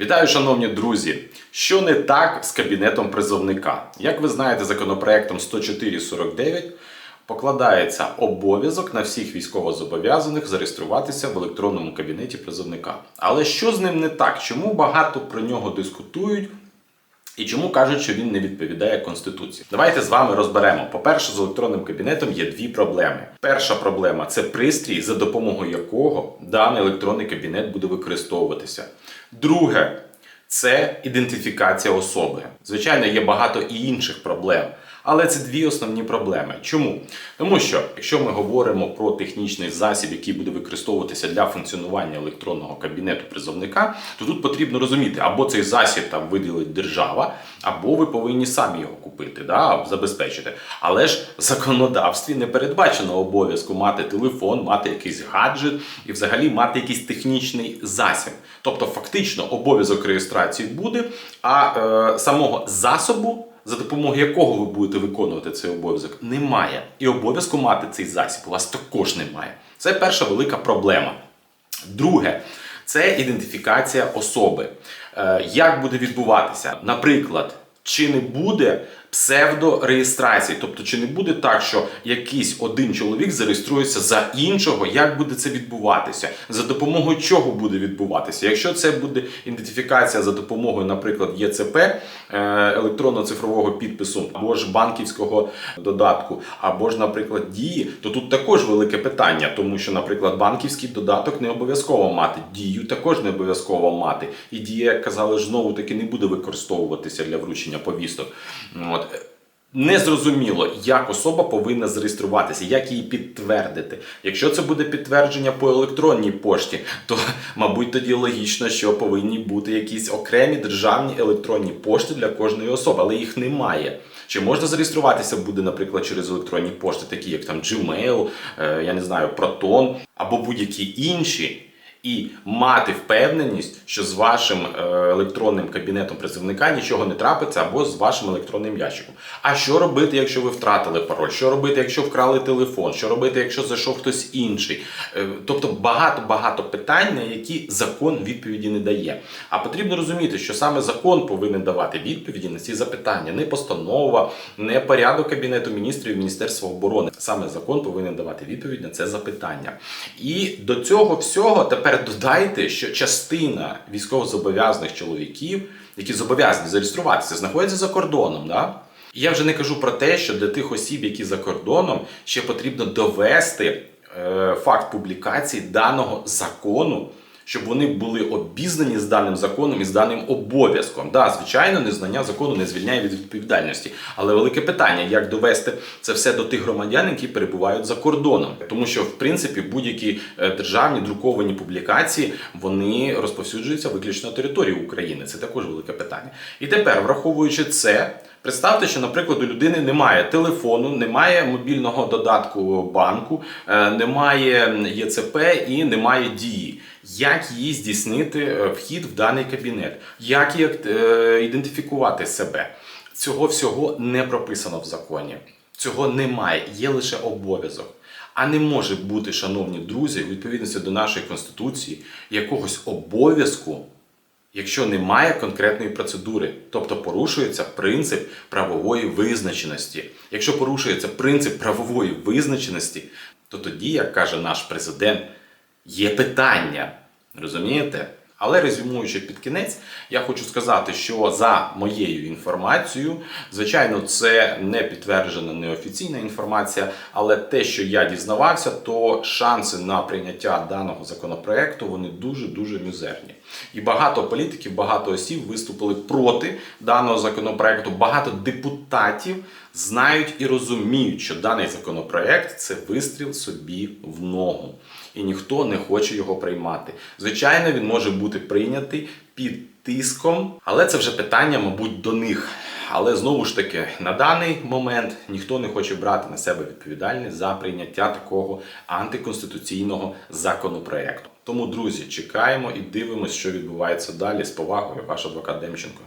Вітаю, шановні друзі! Що не так з кабінетом призовника? Як ви знаєте, законопроектом 104.49 покладається обов'язок на всіх військовозобов'язаних зареєструватися в електронному кабінеті призовника. Але що з ним не так? Чому багато про нього дискутують? І чому кажуть, що він не відповідає Конституції? Давайте з вами розберемо. По-перше, з електронним кабінетом є дві проблеми. Перша проблема це пристрій, за допомогою якого даний електронний кабінет буде використовуватися. Друге це ідентифікація особи. Звичайно, є багато і інших проблем. Але це дві основні проблеми. Чому? Тому що якщо ми говоримо про технічний засіб, який буде використовуватися для функціонування електронного кабінету призовника, то тут потрібно розуміти, або цей засіб там виділить держава, або ви повинні самі його купити, да, забезпечити. Але ж в законодавстві не передбачено обов'язку мати телефон, мати якийсь гаджет і взагалі мати якийсь технічний засіб. Тобто, фактично, обов'язок реєстрації буде, а е, самого засобу за допомогою якого ви будете виконувати цей обов'язок, немає. І обов'язку мати цей засіб у вас також немає. Це перша велика проблема. Друге, це ідентифікація особи. Е, Як буде відбуватися? Наприклад, чи не буде псевдореєстрації, тобто чи не буде так, що якийсь один чоловік зареєструється за іншого, як буде це відбуватися? За допомогою чого буде відбуватися? Якщо це буде ідентифікація за допомогою, наприклад, ЄЦП е, електронно-цифрового підпису, або ж банківського додатку, або ж, наприклад, дії, то тут також велике питання, тому що, наприклад, банківський додаток не обов'язково мати, дію також не обов'язково мати. І дія, як казали, знову таки не буде використовуватися для вручення повісток. От. Незрозуміло, як особа повинна зареєструватися, як її підтвердити. Якщо це буде підтвердження по електронній пошті, то, мабуть, тоді логічно, що повинні бути якісь окремі державні електронні пошти для кожної особи, але їх немає. Чи можна зареєструватися буде, наприклад, через електронні пошти, такі як там Gmail, е, я не знаю, Proton або будь-які інші і мати впевненість, що з вашим е, електронним кабінетом призовника нічого не трапиться або з вашим електронним ящиком. А що робити, якщо ви втратили пароль? Що робити, якщо вкрали телефон? Що робити, якщо зайшов хтось інший? Е, Тобто багато-багато питань, на які закон відповіді не дає. А потрібно розуміти, що саме закон повинен давати відповіді на ці запитання, не постанова, не порядок Кабінету міністрів і Міністерства оборони. Саме закон повинен давати відповідь на це запитання. І до цього всього тепер додайте, що частина військовозобов'язаних чоловіків, які зобов'язані зареєструватися, знаходяться за кордоном. Да? І я вже не кажу про те, що для тих осіб, які за кордоном, ще потрібно довести е, факт публікації даного закону. Щоб вони були обізнані з даним законом і з даним обов'язком. Да, звичайно, незнання закону не звільняє від відповідальності. Але велике питання, як довести це все до тих громадян, які перебувають за кордоном. Тому що, в принципі, будь-які е, державні друковані публікації вони розповсюджуються виключно на території України. Це також велике питання. І тепер, враховуючи це. Представте, що, наприклад, у людини немає телефону, немає мобільного додатку банку, е, немає ЄЦП і немає дії. Як їй здійснити е, вхід в даний кабінет? Як е, ідентифікувати себе? Цього всього не прописано в законі. Цього немає, є лише обов'язок. А не може бути, шановні друзі, у відповідності до нашої конституції, якогось обов'язку якщо немає конкретної процедури, тобто порушується принцип правової визначеності. Якщо порушується принцип правової визначеності, то тоді, як каже наш президент, є питання. Розумієте? Але резюмуючи під кінець, я хочу сказати, що за моєю інформацією, звичайно, це не підтверджена неофіційна інформація, але те, що я дізнавався, то шанси на прийняття даного законопроекту вони дуже дуже мізерні. І багато політиків, багато осіб виступили проти даного законопроекту. Багато депутатів знають і розуміють, що даний законопроект це вистріл собі в ногу, і ніхто не хоче його приймати. Звичайно, він може бути прийнятий під тиском, але це вже питання, мабуть, до них. Але знову ж таки, на даний момент ніхто не хоче брати на себе відповідальність за прийняття такого антиконституційного законопроекту. Тому, друзі, чекаємо і дивимося, що відбувається далі. З повагою, ваш адвокат Демченко.